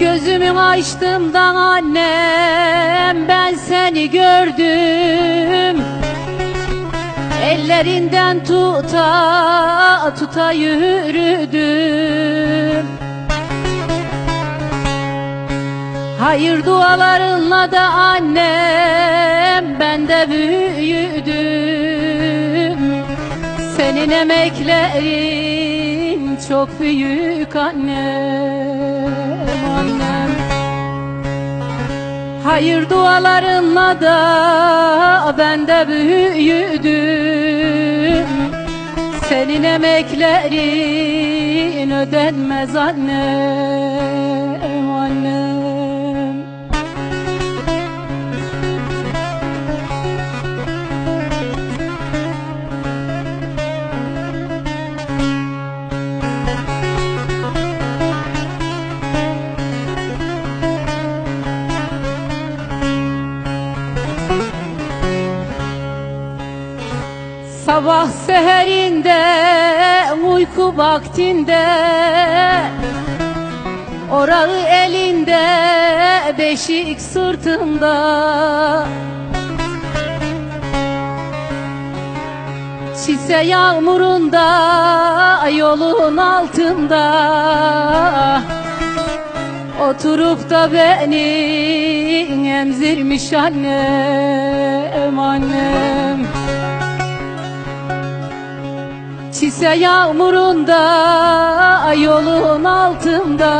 Gözümü açtığımdan annem ben seni gördüm. Ellerinden tuta tuta yürüdüm. Hayır dualarınla da annem ben de büyüdüm. Senin emeklerin çok büyük annem Hayır dualarınla da ben de büyüdüm. Senin emeklerin ödenmez annem Sabah seherinde, uyku vaktinde. Orağı elinde, beşik sırtında. Çise yağmurunda, yolun altında. Oturup da beni emzirmiş annem, annem Çise yağmurunda yolun altında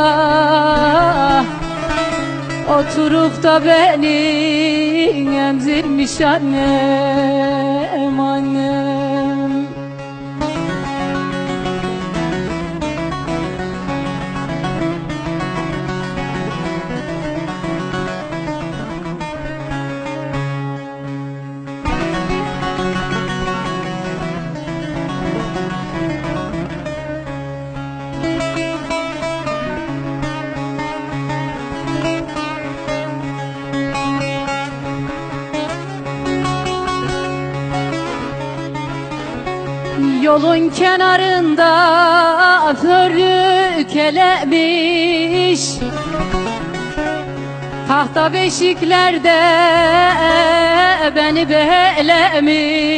Oturup da beni emzirmiş annem annem Yolun kenarında förlü kelemiş. Tahta beşiklerde beni behelemiş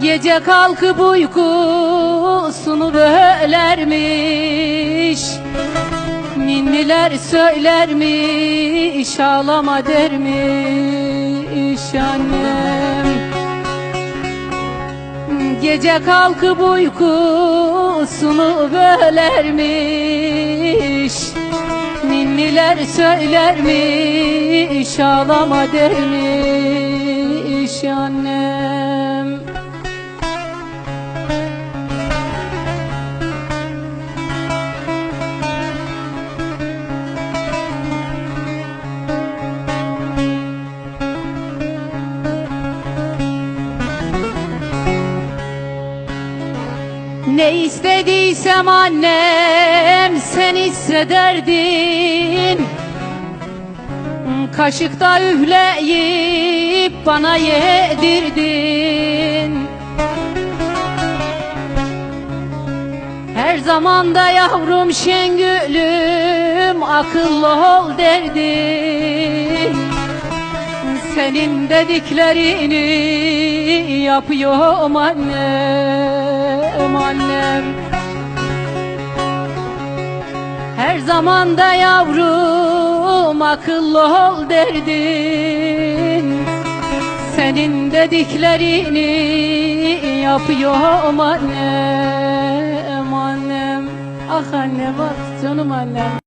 Gece kalkıp uykusunu bölermiş. Ninniler söylermiş ağlama dermiş annem. Gece kalkıp uykusunu bölermiş. Ninniler söylermiş ağlama dermiş annem Ne istediysem annem sen hissederdin Kaşıkta üfleyip bana yedirdin. Her zaman da yavrum şengülüm akıllı ol derdin Senin dediklerini yapıyorum annem annem. Her zaman da yavrum akıllı ol derdin. Senin dediklerini yapıyorum annem annem. Ah annem ah canım annem